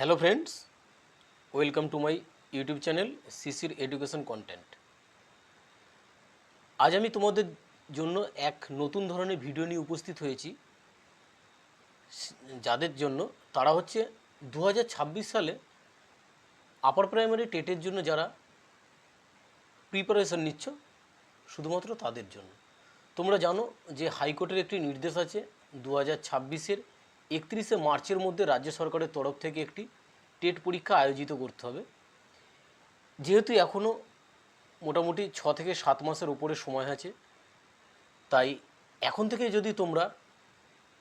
Hello friends, welcome to my YouTube channel সিসির education content. আজ আমি তোমাদের জন্য এক নতুন ধরনের ভিডিও নিয়ে উপস্থিত হয়েছি। যাদের জন্য তারা হচ্ছে দু হাজার ছাব্বিশ সালে আপার প্রাইমারি টেটের জন্য যারা প্রিপারেশন নিচ্ছ, শুধুমাত্র তাদের জন্য। তোমরা জানো যে হাইকোর্টের একটি নির্দেশ আছে দু হাজার ছাব্বিশের একত্রিশে মার্চের মধ্যে রাজ্য সরকারের তরফ থেকে একটি টেট পরীক্ষা আয়োজিত করতে হবে। যেহেতু এখনও মোটামুটি ছ থেকে সাত মাসের উপরে সময় আছে, তাই এখন থেকে যদি তোমরা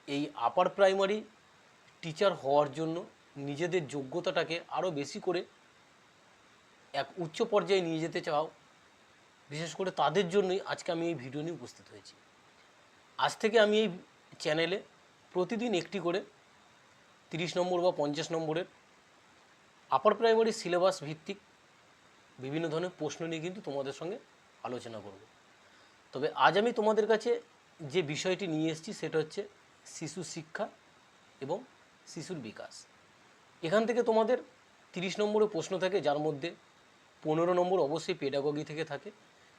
এই আপার প্রাইমারি টিচার হওয়ার জন্য নিজেদের যোগ্যতাটাকে আরও বেশি করে এক উচ্চ পর্যায়ে নিয়ে যেতে চাও, বিশেষ করে তাদের জন্যই আজকে আমি এই ভিডিও নিয়ে উপস্থিত হয়েছি। আজ থেকে আমি এই চ্যানেলে প্রতিদিন একটি করে, তিরিশ নম্বর বা পঞ্চাশ নম্বরের আপার প্রাইমারি সিলেবাস ভিত্তিক বিভিন্ন ধরনের প্রশ্ন নিয়ে কিন্তু তোমাদের সঙ্গে আলোচনা করব। তবে আজ আমি তোমাদের কাছে যে বিষয়টি নিয়ে এসেছি সেটা হচ্ছে শিশু শিক্ষা এবং শিশুর বিকাশ। এখান থেকে তোমাদের তিরিশ নম্বরে প্রশ্ন থাকে, যার মধ্যে পনেরো নম্বর অবশ্যই পেডাগগি থেকে থাকে।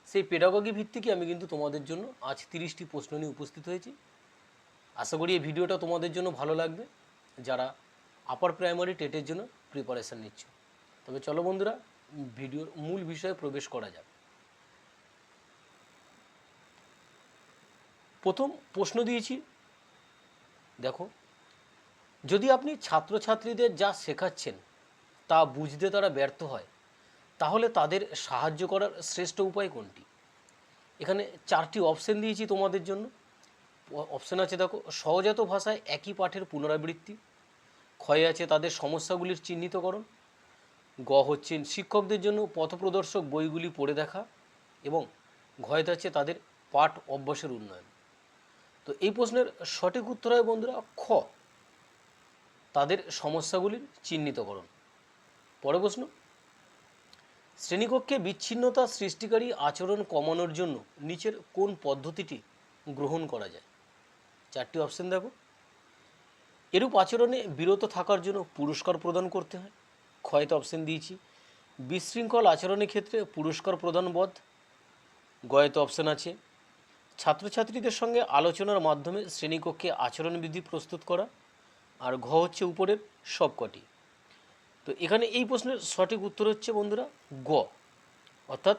সেই পেডাগগি ভিত্তিকে আমি কিন্তু তোমাদের জন্য আজ তিরিশটি প্রশ্ন নিয়ে উপস্থিত হয়েছি। আশা করি এই ভিডিওটা তোমাদের জন্য ভালো লাগবে, যারা আপার প্রাইমারি টেটের জন্য প্রিপারেশান নিচ্ছ। তবে চলো বন্ধুরা, ভিডিওর মূল বিষয়ে প্রবেশ করা যাক। প্রথম প্রশ্ন দিয়েছি, দেখো, যদি আপনি ছাত্রছাত্রীদের যা শেখাচ্ছেন, তা বুঝতে তারা ব্যর্থ হয়, তাহলে তাদের সাহায্য করার শ্রেষ্ঠ উপায় কোনটি? এখানে চারটি অপশন দিয়েছি তোমাদের জন্য। অপশন আছে দেখো, সহজাত ভাষায় একই পাঠের পুনরাবৃত্তি, ক্ষয়ে আছে তাদের সমস্যাগুলির চিহ্নিতকরণ, গ হচ্ছে শিক্ষকদের জন্য পথপ্রদর্শক বইগুলি পড়ে দেখা এবং ঘয়েতে আছে তাদের পাঠ অভ্যাসের উন্নয়ন। তো এই প্রশ্নের সঠিক উত্তর হয় বন্ধুরা, খ, তাদের সমস্যাগুলির চিহ্নিতকরণ। পরে প্রশ্ন, শ্রেণীকক্ষে বিচ্ছিন্নতা সৃষ্টিকারী আচরণ কমানোর জন্য নিচের কোন পদ্ধতিটি গ্রহণ করা যায়? চারটি অপশন দেখো। এরূপ আচরণে বিরত থাকার জন্য পুরস্কার প্রদান করতে হয়। ক্ষয়তে অপশন দিয়েছি। বিশৃঙ্খল আচরণের ক্ষেত্রে পুরস্কার প্রদান বধ গয়েতে অপশন আছে। ছাত্রছাত্রীদের সঙ্গে আলোচনার মাধ্যমে শ্রেণীকক্ষে আচরণবিধি প্রস্তুত করা। আর ঘ হচ্ছে উপরের সবকটি। তো এখানে এই প্রশ্নের সঠিক উত্তর হচ্ছে বন্ধুরা গ। অর্থাৎ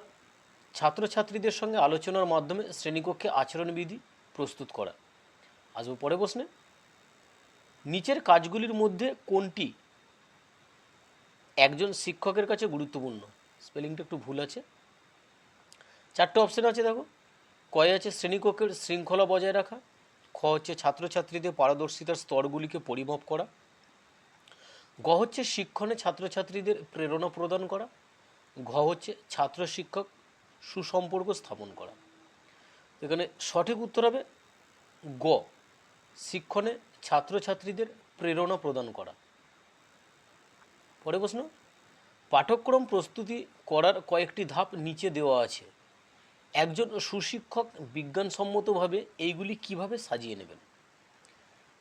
ছাত্রছাত্রীদের সঙ্গে আলোচনার মাধ্যমে শ্রেণীকক্ষে আচরণবিধি প্রস্তুত করা। আসব পরে প্রশ্নে। নিচের কাজগুলির মধ্যে কোনটি একজন শিক্ষকের কাছে গুরুত্বপূর্ণ? স্পেলিংটা একটু ভুল আছে। চারটে অপশন আছে দেখো। কয় আছে শ্রেণীকক্ষের শৃঙ্খলা বজায় রাখা। খ হচ্ছে ছাত্রছাত্রীদের পারদর্শিতার স্তরগুলিকে পরিমাপ করা। গ হচ্ছে শিক্ষণে ছাত্রছাত্রীদের প্রেরণা প্রদান করা। ঘ হচ্ছে ছাত্র শিক্ষক সুসম্পর্ক স্থাপন করা। এখানে সঠিক উত্তর হবে গ। শিক্ষণে ছাত্রছাত্রীদের প্রেরণা প্রদান করা। পরে প্রশ্ন, পাঠ্যক্রম প্রস্তুতি করার কয়েকটি ধাপ নিচে দেওয়া আছে। একজন সুশিক্ষক বিজ্ঞানসম্মতভাবে এইগুলি কীভাবে সাজিয়ে নেবেন?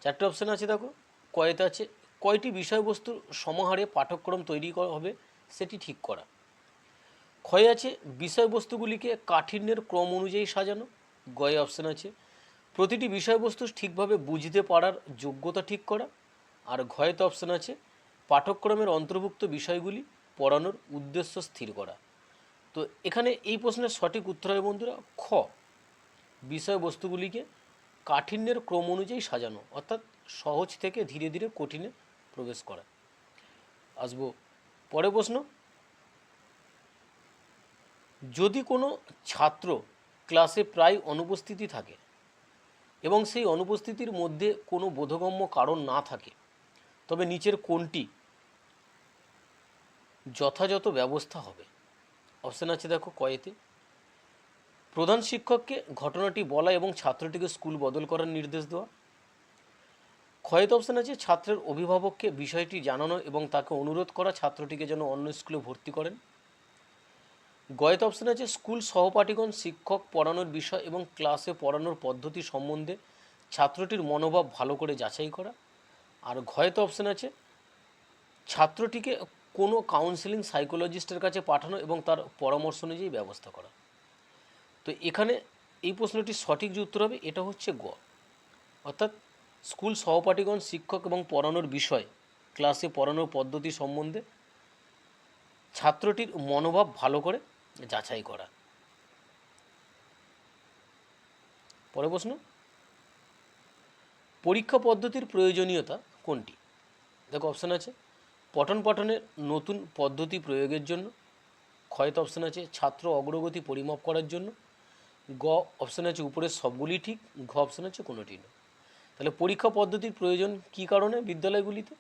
চারটে অপশান আছে দেখো। কয়তে আছে, কয়টি বিষয়বস্তুর সমাহারে পাঠ্যক্রম তৈরি করা হবে সেটি ঠিক করা। ক্ষয় আছে, বিষয়বস্তুগুলিকে কাঠিন্যের ক্রম অনুযায়ী সাজানো। গয়ে অপশান আছে প্রতিটি বিষয়বস্তু ঠিকভাবে বুঝতে পারার যোগ্যতা ঠিক করা, আর ঘয়েতে অপশান আছে, পাঠ্যক্রমের অন্তর্ভুক্ত বিষয়গুলি পড়ানোর উদ্দেশ্য স্থির করা। তো এখানে এই প্রশ্নের সঠিক উত্তর হবে বন্ধুরা, খ। বিষয়বস্তুগুলিকে কাঠিন্যের ক্রম অনুযায়ী সাজানো, অর্থাৎ সহজ থেকে ধীরে ধীরে কঠিনে প্রবেশ করা। আসব পরে প্রশ্ন। যদি কোনো ছাত্র ক্লাসে প্রায় অনুপস্থিতি থাকে এবং সেই অনুপস্থিতির মধ্যে কোনো বোধগম্য কারণ না থাকে। তবে নিচের কোনটি যথাযথ ব্যবস্থা হবে। অপশান আছে দেখো কয়েতে। প্রধান শিক্ষককে ঘটনাটি বলা এবং ছাত্রটিকে স্কুল বদল করার নির্দেশ দেওয়া। ক্ষয়ত অপশান আছে ছাত্রের অভিভাবককে বিষয়টি জানানো এবং তাকে অনুরোধ করা ছাত্রটিকে যেন অন্য স্কুলে ভর্তি করেন। গয়ত অপশান আছে স্কুল সহপাঠীগণ, শিক্ষক পড়ানোর বিষয় এবং ক্লাসে পড়ানোর পদ্ধতি সম্বন্ধে ছাত্রটির মনোভাব ভালো করে যাচাই করা। আর ঘয়েত অপশান আছে, ছাত্রটিকে কোনো কাউন্সিলিং সাইকোলজিস্টের কাছে পাঠানো এবং তার পরামর্শ অনুযায়ী ব্যবস্থা করা। তো এখানে এই প্রশ্নটির সঠিক যে উত্তর হবে, এটা হচ্ছে গ। অর্থাৎ স্কুল সহপাঠীগণ, শিক্ষক এবং পড়ানোর বিষয় ক্লাসে পড়ানোর পদ্ধতি সম্বন্ধে ছাত্রটির মনোভাব ভালো করে যাচাই করা। পরে প্রশ্ন। পরীক্ষা পদ্ধতির প্রয়োজনীয়তা কোনটি? দেখো অপশান আছে, পঠন পাঠনের নতুন পদ্ধতি প্রয়োগের জন্য, ক্ষয়ত অপশান আছে, ছাত্র অগ্রগতি পরিমাপ করার জন্য, গ অপশান আছে উপরের সবগুলি ঠিক, ঘ অপশান আছে কোনোটি না। তাহলে পরীক্ষা পদ্ধতির প্রয়োজন কি কারণে বিদ্যালয়গুলিতে?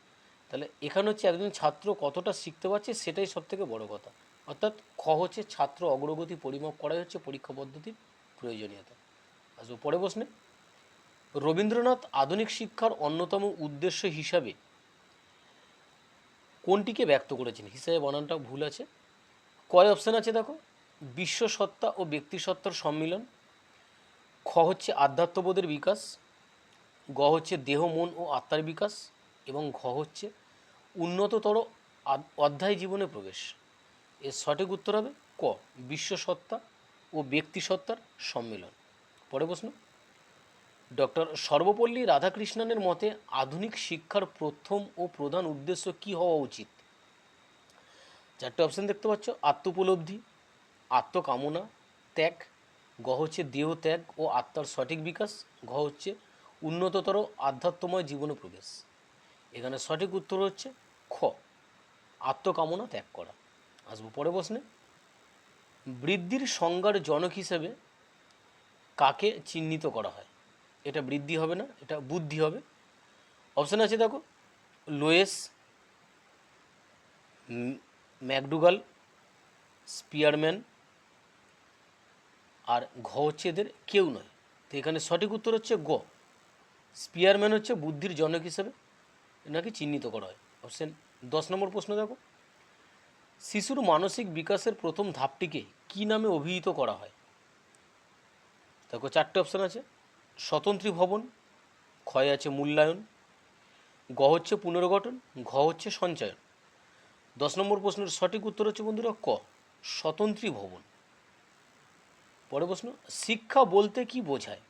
তাহলে এখানে হচ্ছে একজন ছাত্র কতটা শিখতে পারছে সেটাই সবথেকে বড় কথা। অর্থাৎ খ হচ্ছে ছাত্র অগ্রগতি পরিমাপ করাই হচ্ছে পরীক্ষা পদ্ধতির প্রয়োজনীয়তা। আসব পরে প্রশ্নে। রবীন্দ্রনাথ আধুনিক শিক্ষার অন্যতম উদ্দেশ্য হিসাবে কোনটিকে ব্যক্ত করেছেন? হিসাবে বানানটা ভুল আছে। কয় অপশান আছে দেখো? বিশ্ব সত্তা ও ব্যক্তি সত্তার সম্মিলন। খ হচ্ছে আধ্যাত্মবোধের বিকাশ। গ হচ্ছে দেহ, মন ও আত্মার বিকাশ। এবং ঘ হচ্ছে উন্নততর অধ্যায় জীবনে প্রবেশ। এর সঠিক উত্তর হবে ক বিশ্ব সত্তা ও ব্যক্তি সত্তার সম্মিলন। পরে প্রশ্ন, ডক্টর সর্বপল্লী রাধাকৃষ্ণনের মতে আধুনিক শিক্ষার প্রথম ও প্রধান উদ্দেশ্য কি হওয়া উচিত? চারটে অপশন দেখতে পাচ্ছ, আত্মোপলব্ধি, আত্মকামনা, ত্যাগ, গ হচ্ছে দেহ ত্যাগ ও আত্মার সঠিক বিকাশ, ঘ হচ্ছে উন্নততর আধ্যাত্মময় জীবনে প্রবেশ। এখানে সঠিক উত্তর হচ্ছে খ, আত্মকামনা ত্যাগ করা। আসব, পরে প্রশ্নে। বৃদ্ধির সংজ্ঞার জনক হিসেবে কাকে চিহ্নিত করা হয়? এটা বৃদ্ধি হবে না, এটা বুদ্ধি হবে। অপশান আছে দেখো, লোয়েস ম্যাকডুগাল, স্পিয়ারম্যান আর ঘ হচ্ছে এদের কেউ নয়। তো এখানে সঠিক উত্তর হচ্ছে গ। স্পিয়ারম্যান হচ্ছে বুদ্ধির জনক হিসেবে এনাকে চিহ্নিত করা হয়। অপশন দশ নম্বর প্রশ্ন দেখো। শিশুর মানসিক বিকাশের প্রথম ধাপটিকে কি নামে অভিহিত করা হয়? দেখো চারটে অপশান আছে। স্বতন্ত্রী ভবন, ক্ষয় আছে মূল্যায়ন, গ হচ্ছে পুনর্গঠন, ঘ হচ্ছে সঞ্চয়ন। দশ নম্বর প্রশ্নের সঠিক উত্তর হচ্ছে বন্ধুরা ক, স্বতন্ত্রী ভবন। পরে প্রশ্ন, শিক্ষা বলতে কি বোঝায়?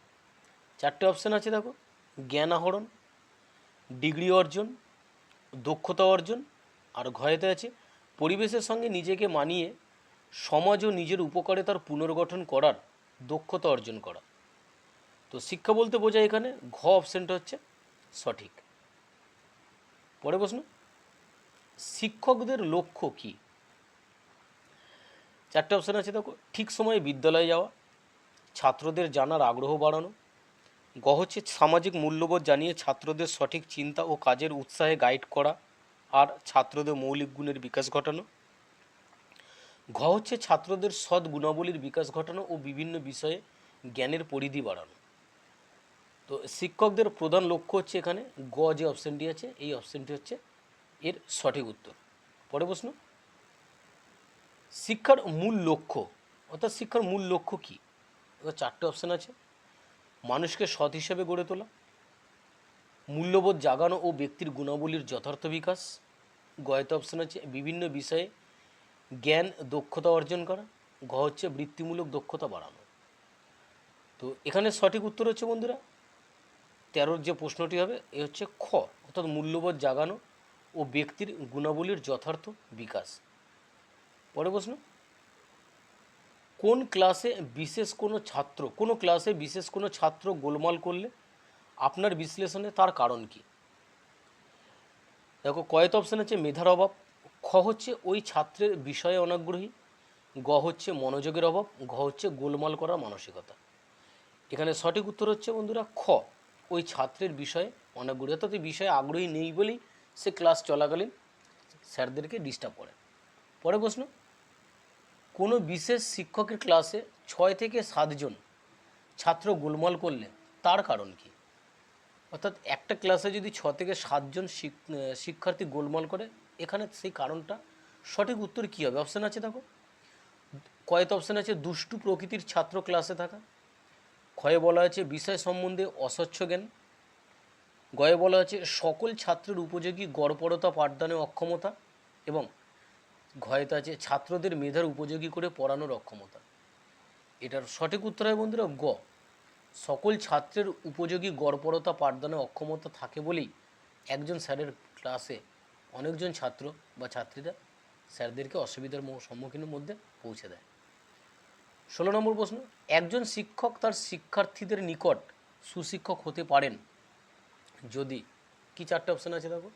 চারটে অপশান আছে দেখো, জ্ঞান আহরণ, ডিগ্রি অর্জন, দক্ষতা অর্জন, আর ঘয়েতে আছে পরিবেশের সঙ্গে নিজেকে মানিয়ে সমাজ ও নিজের উপকারে তার পুনর্গঠন করার দক্ষতা অর্জন করা। তো শিক্ষা বলতে বোঝায় এখানে ঘ অপশানটা হচ্ছে সঠিক। পরে প্রশ্ন, শিক্ষকদের লক্ষ্য কি? চারটে অপশান আছে দেখো, ঠিক সময়ে বিদ্যালয়ে যাওয়া, ছাত্রদের জানার আগ্রহ বাড়ানো, গ হচ্ছে সামাজিক মূল্যবোধ জানিয়ে ছাত্রদের সঠিক চিন্তা ও কাজের উৎসাহে গাইড করা আর ছাত্রদের মৌলিক গুণের বিকাশ ঘটানো। ঘ হচ্ছে ছাত্রদের সৎ গুণাবলীর বিকাশ ঘটানো ও বিভিন্ন বিষয়ে জ্ঞানের পরিধি বাড়ানো। তো শিক্ষকদের প্রধান লক্ষ্য হচ্ছে এখানে গ যে অপশানটি আছে, এই অপশানটি হচ্ছে এর সঠিক উত্তর। পরে প্রশ্ন, শিক্ষার মূল লক্ষ্য, অর্থাৎ শিক্ষার মূল লক্ষ্য কী? চারটে অপশান আছে। মানুষকে সৎ হিসেবে গড়ে তোলা মূল্যবোধ জাগানো ও ব্যক্তির গুণাবলীর যথার্থ বিকাশ। গয়ত অপশান আছে বিভিন্ন বিষয়ে জ্ঞান, দক্ষতা অর্জন করা। ঘ হচ্ছে বৃত্তিমূলক দক্ষতা বাড়ানো। তো এখানে সঠিক উত্তর হচ্ছে বন্ধুরা, তেরোর যে প্রশ্নটি হবে, এ হচ্ছে খ, অর্থাৎ মূল্যবোধ জাগানো ও ব্যক্তির গুণাবলীর যথার্থ বিকাশ। পরে প্রশ্ন, কোন ক্লাসে বিশেষ কোনো ছাত্র, কোনো ক্লাসে বিশেষ কোনো ছাত্র গোলমাল করলে আপনার বিশ্লেষণে তার কারণ কি? দেখো, কয়েত অপশান হচ্ছে মেধার অভাব, খ হচ্ছে ওই ছাত্রের বিষয়ে অনাগ্রহী, গ হচ্ছে মনোযোগের অভাব, ঘ হচ্ছে গোলমাল করার মানসিকতা। এখানে সঠিক উত্তর হচ্ছে, বন্ধুরা, খ। ওই ছাত্রের বিষয়ে অনাগ্রহী, অর্থাৎ বিষয়ে আগ্রহী নেই বলেই সে ক্লাস চলাকালীন স্যারদেরকে ডিস্টার্ব করে। পরে প্রশ্ন, কোনো বিশেষ শিক্ষকের ক্লাসে ছয় থেকে সাতজন ছাত্র গোলমাল করলে তার কারণ কি? অর্থাৎ একটা ক্লাসে যদি ছ থেকে সাতজন শিক্ষার্থী গোলমাল করে, এখানে সেই কারণটা, সঠিক উত্তর কী হবে? অপশান আছে দেখো। কয়েত অপশান আছে, দুষ্টু প্রকৃতির ছাত্র ক্লাসে থাকা। ক্ষয়ে বলা হয়েছে বিষয় সম্বন্ধে অস্বচ্ছ জ্ঞান। গয়ে বলা আছে সকল ছাত্রের উপযোগী গড়পড়তা পাঠদানে অক্ষমতা এবং ঘয়েতে আছে ছাত্রদের মেধার উপযোগী করে পড়ানোর অক্ষমতা। এটার সঠিক উত্তর হয় বন্ধুরা গ। সকল ছাত্রের উপযোগী গড়পড়তা, পাঠদানে অক্ষমতা থাকে বলেই একজন স্যারের ক্লাসে অনেকজন ছাত্র বা ছাত্রীরা স্যারদেরকে অসুবিধার সম্মুখীনের মধ্যে পৌঁছে দেয়। ষোলো নম্বর প্রশ্ন, একজন শিক্ষক তার শিক্ষার্থীদের নিকট সুশিক্ষক হতে পারেন? যদি কি চারটে অপশন আছে দেখো?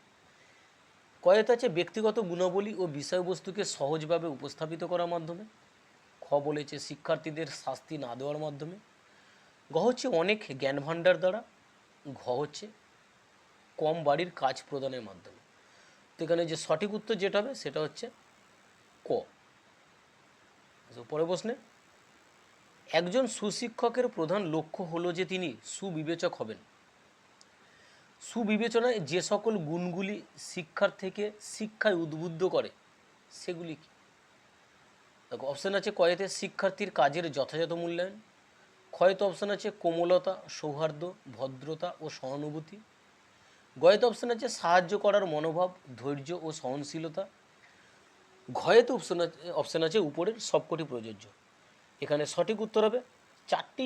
কয়েত আছে ব্যক্তিগত গুণাবলী ও বিষয়বস্তুকে সহজভাবে উপস্থাপিত করার মাধ্যমে, খ বলেছে শিক্ষার্থীদের শাস্তি না দেওয়ার মাধ্যমে ঘ হচ্ছে অনেক জ্ঞান ভাণ্ডার দ্বারা ঘ হচ্ছে কম বাড়ির কাজ প্রদানের মাধ্যমে। তো এখানে যে সঠিক উত্তর যেটা হবে সেটা হচ্ছে ক। আচ্ছা, পরে প্রশ্নে একজন সুশিক্ষকের প্রধান লক্ষ্য হলো যে তিনি সুবিবেচক হবেন। সুবিবেচনায় যে সকল গুণগুলি শিক্ষার থেকে শিক্ষায় উদ্বুদ্ধ করে সেগুলি কি? দেখো অপশান আছে কয়েতে শিক্ষার্থীর কাজের যথাযথ মূল্যায়ন ক্ষয়তে অপশান আছে কোমলতা, সৌহার্দ্য, ভদ্রতা ও সহানুভূতি। গয়েতে অপশান আছে সাহায্য করার মনোভাব, ধৈর্য ও সহনশীলতা। ঘয়েতে অপশান অপশান আছে উপরের সবকটি প্রযোজ্য। এখানে সঠিক উত্তর হবে চারটি,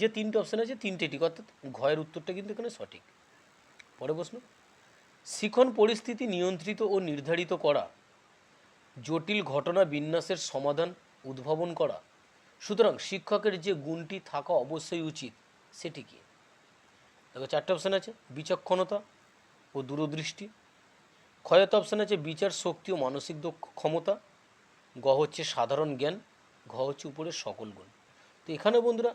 যে তিনটে অপশান আছে তিনটে ঠিক, অর্থাৎ ঘয়ের উত্তরটা কিন্তু এখানে সঠিক। পরে প্রশ্ন, শিখন পরিস্থিতি নিয়ন্ত্রিত ও নির্ধারিত করা, জটিল ঘটনা বিন্যাসের সমাধান, উদ্ভাবন করা সুতরাং শিক্ষকের যে গুণটি থাকা অবশ্যই উচিত, সেটি কি? দেখো চারটে অপশান আছে, বিচক্ষণতা ও দূরদৃষ্টি। ক্ষয়ত অপশান আছে, বিচার শক্তি ও মানসিক দক্ষ ক্ষমতা। গ হচ্ছে সাধারণ জ্ঞান, ঘ হচ্ছে উপরের সকল গুণ। তো এখানে বন্ধুরা,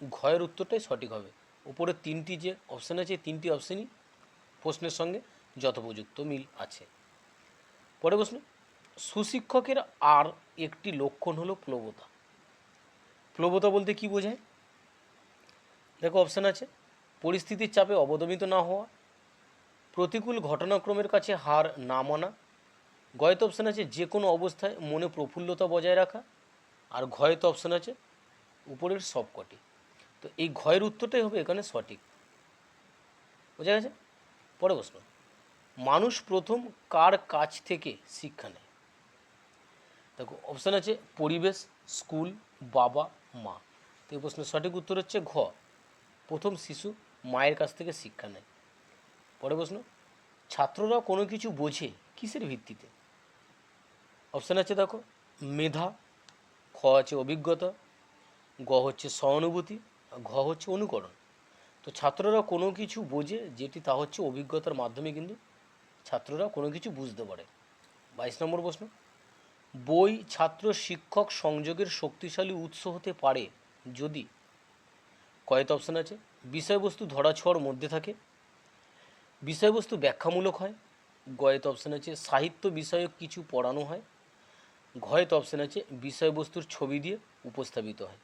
ঘয়ের উত্তরটাই সঠিক হবে। উপরের তিনটি যে অপশান আছে তিনটি অপশানই প্রশ্নের সঙ্গে যথোপযুক্ত মিল আছে। পরে প্রশ্ন, সুশিক্ষকের আর একটি লক্ষণ হলো প্লবতা প্লবতা বলতে কি বোঝায়? দেখো অপশান আছে। পরিস্থিতির চাপে অবদমিত না হওয়া, প্রতিকূল ঘটনাক্রমের কাছে হার না মানা। গয়ত অপশান আছে যে কোনো অবস্থায় মনে প্রফুল্লতা বজায় রাখা। আর ঘয়ত অপশান আছে উপরের সবকটি। তো এই ঘয়ের উত্তরটাই হবে এখানে সঠিক। বোঝা গেছে? পরে প্রশ্ন। মানুষ প্রথম কার কাছ থেকে শিক্ষা নেয়? দেখো অপশান আছে পরিবেশ স্কুল বাবা মা। তো এই প্রশ্নের সঠিক উত্তর হচ্ছে ঘ। প্রথম শিশু মায়ের কাছ থেকে শিক্ষা নেয়। পরে প্রশ্ন, ছাত্ররা কোনো কিছু বোঝে কিসের ভিত্তিতে? অপশান আছে দেখো, মেধা, খ আছে অভিজ্ঞতা, গ হচ্ছে সহানুভূতি ঘ হচ্ছে অনুকরণ। তো ছাত্ররা কোনো কিছু বোঝে যেটি তা হচ্ছে অভিজ্ঞতার মাধ্যমে কিন্তু ছাত্ররা কোনো কিছু বুঝতে পারে। বাইশ নম্বর প্রশ্ন বই ছাত্র শিক্ষক সংযোগের শক্তিশালী উৎস হতে পারে যদি। কয়েক অপশান আছে। বিষয়বস্তু ধরাছোঁয়ার মধ্যে থাকে। বিষয়বস্তু ব্যাখ্যামূলক হয়। গয়েত অপশান আছে। সাহিত্য বিষয়ক কিছু পড়ানো হয়। ঘয়েত অপশান আছে। বিষয়বস্তুর ছবি দিয়ে উপস্থাপিত হয়।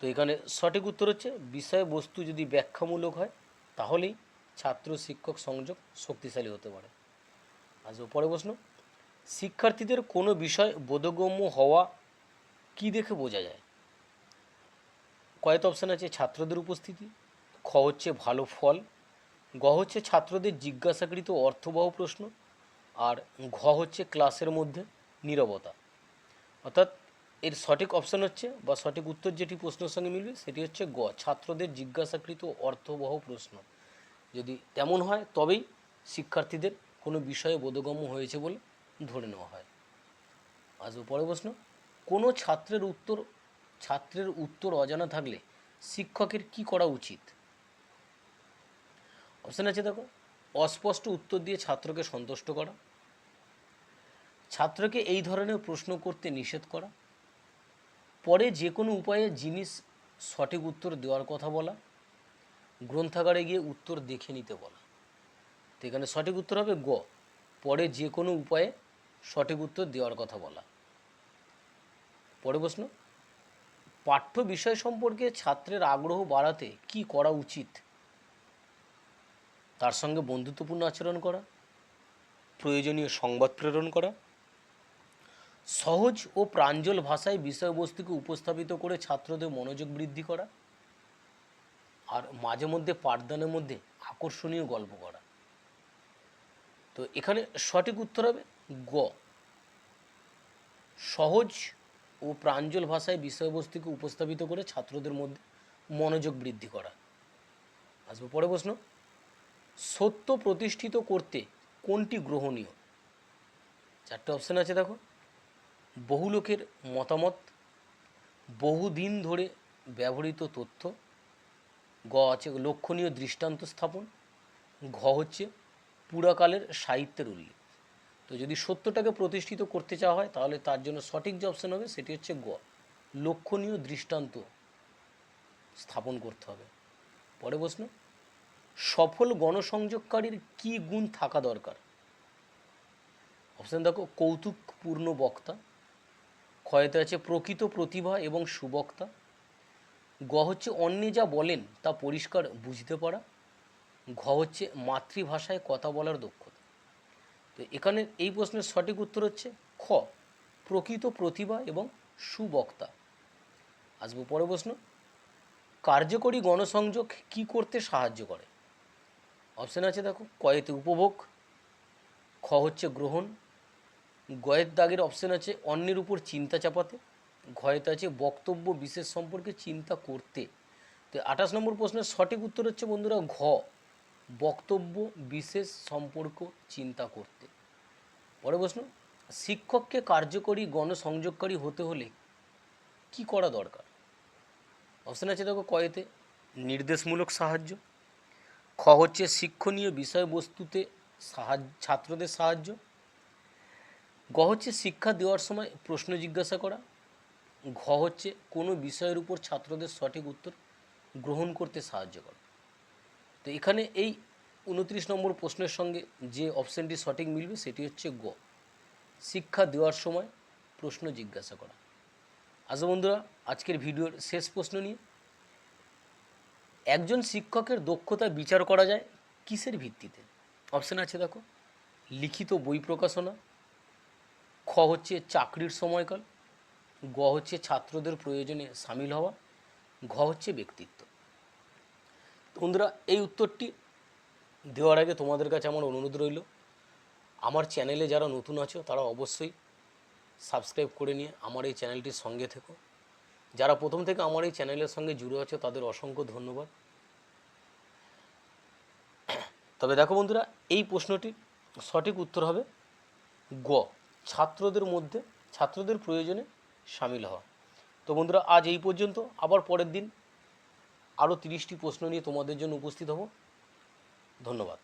তো এখানে সঠিক উত্তর হচ্ছে, বিষয়বস্তু যদি ব্যাখ্যামূলক হয়, তাহলেই ছাত্র শিক্ষক সংযোগ শক্তিশালী হতে পারে। আজ পরে প্রশ্ন। শিক্ষার্থীদের কোনো বিষয় বোধগম্য হওয়া কি দেখে বোঝা যায়? কয়েক অপশান আছে ছাত্রদের উপস্থিতি, খ হচ্ছে ভালো ফল, গ হচ্ছে ছাত্রদের জিজ্ঞাসাকৃত অর্থবহ প্রশ্ন, আর ঘ হচ্ছে ক্লাসের মধ্যে নীরবতা। অর্থাৎ এর সঠিক অপশান হচ্ছে বা সঠিক উত্তর যেটি প্রশ্নের সঙ্গে মিলবে সেটি হচ্ছে গ, ছাত্রদের জিজ্ঞাসাকৃত অর্থবহ প্রশ্ন। যদি তেমন হয়, তবেই শিক্ষার্থীদের কোনো বিষয়ে বোধগম্য হয়েছে বলে ধরে নেওয়া হয়। আজ পরে প্রশ্ন, কোনো ছাত্রের উত্তর ছাত্রের উত্তর অজানা থাকলে শিক্ষকের কি করা উচিত? অপশান আছে দেখো, অস্পষ্ট উত্তর দিয়ে ছাত্রকে সন্তুষ্ট করা, ছাত্রকে এই ধরনের প্রশ্ন করতে নিষেধ করা, পরে যে কোনো উপায়ে জিনিস সঠিক উত্তর দেওয়ার কথা বলা, গ্রন্থাগারে গিয়ে উত্তর দেখে নিতে বলা। তো এখানে সঠিক উত্তর হবে গ, পরে যে কোনো উপায়ে সঠিক উত্তর দেওয়ার কথা বলা। পরে প্রশ্ন, পাঠ্য বিষয় সম্পর্কে ছাত্রের আগ্রহ বাড়াতে কি করা উচিত? তার সঙ্গে বন্ধুত্বপূর্ণ আচরণ করা, প্রয়োজনীয় সংবাদ প্রেরণ করা, সহজ ও প্রাঞ্জল ভাষায় বিষয়বস্তুকে উপস্থাপিত করে ছাত্রদের মনোযোগ বৃদ্ধি করা, আর মাঝে মধ্যে পাঠদানের মধ্যে আকর্ষণীয় গল্প করা। তো এখানে সঠিক উত্তর হবে গ। সহজ ও প্রাঞ্জল ভাষায় বিষয়বস্তুকে উপস্থাপিত করে ছাত্রদের মধ্যে মনোযোগ বৃদ্ধি করা। আসব পরে প্রশ্ন। সত্য প্রতিষ্ঠিত করতে কোনটি গ্রহণীয়? চারটে অপশান আছে দেখো। বহু লোকের মতামত বহুদিন ধরে ব্যবহৃত তথ্য, গ আছে লক্ষণীয় দৃষ্টান্ত স্থাপন, ঘ হচ্ছে পুরাকালের সাহিত্যের উল্লেখ। তো যদি সত্যটাকে প্রতিষ্ঠিত করতে চাওয়া হয়, তাহলে তার জন্য সঠিক যে অপশান হবে, সেটি হচ্ছে গ লক্ষণীয় দৃষ্টান্ত স্থাপন করতে হবে। পরে প্রশ্ন, সফল গণসংযোগকারীর কি গুণ থাকা দরকার? অপশান দেখো, কৌতুকপূর্ণ বক্তা, ক্ষয়তে আছে প্রকৃত প্রতিভা এবং সুবক্তা গ হচ্ছে অন্যে যা বলেন তা পরিষ্কার বুঝতে পারা, ঘ হচ্ছে মাতৃভাষায় কথা বলার দক্ষতা তো এখানে এই প্রশ্নের সঠিক উত্তর হচ্ছে খ, প্রকৃত প্রতিভা এবং সুবক্তা। আসব পরে প্রশ্ন। কার্যকরী গণসংযোগ কি করতে সাহায্য করে? অপশান আছে দেখো, কয়েতে উপভোগ, খ হচ্ছে গ্রহণ, গয়ের দাগের অপশান আছে অন্যের উপর চিন্তা চাপাতে, ঘয়েতে আছে বক্তব্য বিশেষ সম্পর্কে চিন্তা করতে। তো আঠাশ নম্বর প্রশ্নের সঠিক উত্তর হচ্ছে বন্ধুরা ঘ। বক্তব্য, বিশেষ সম্পর্ক, চিন্তা করতে। পরে প্রশ্ন, শিক্ষককে কার্যকরী গণসংযোগকারী হতে হলে কি করা দরকার? অপশান আছে দেখো কয়েতে, নির্দেশমূলক সাহায্য, খ হচ্ছে শিক্ষণীয় বিষয়বস্তুতে সাহায্য, ছাত্রদের সাহায্য, গ হচ্ছে শিক্ষা দেওয়ার সময় প্রশ্ন জিজ্ঞাসা করা, ঘ হচ্ছে কোনো বিষয়ের উপর ছাত্রদের সঠিক উত্তর গ্রহণ করতে সাহায্য করা। তো এখানে এই উনত্রিশ নম্বর প্রশ্নের সঙ্গে যে অপশানটি সঠিক মিলবে সেটি হচ্ছে গ। শিক্ষা দেওয়ার সময় প্রশ্ন জিজ্ঞাসা করা। আচ্ছা বন্ধুরা, আজকের ভিডিওর শেষ প্রশ্ন নিয়ে। একজন শিক্ষকের দক্ষতা বিচার করা যায় কিসের ভিত্তিতে? অপশান আছে দেখো, লিখিত বই প্রকাশনা, খ হচ্ছে চাকরির সময়কাল, গ হচ্ছে ছাত্রদের প্রয়োজনে সামিল হওয়া, ঘ হচ্ছে ব্যক্তিত্ব। বন্ধুরা, এই উত্তরটি দেওয়ার আগে তোমাদের কাছে আমার অনুরোধ রইল। আমার চ্যানেলে যারা নতুন আছো, তারা অবশ্যই সাবস্ক্রাইব করে নিয়ে আমার এই চ্যানেলটির সঙ্গে থেকো। যারা প্রথম থেকে আমার এই চ্যানেলের সঙ্গে জুড়ে আছো, তাদের অসংখ্য ধন্যবাদ। তবে দেখো বন্ধুরা, এই প্রশ্নটির সঠিক উত্তর হবে গ, ছাত্রদের মধ্যে, ছাত্রদের প্রয়োজনে সামিল হওয়া। তো বন্ধুরা, আজ এই পর্যন্ত, আবার পরের দিন আরও তিরিশটি প্রশ্ন নিয়ে তোমাদের জন্য উপস্থিত হব। ধন্যবাদ।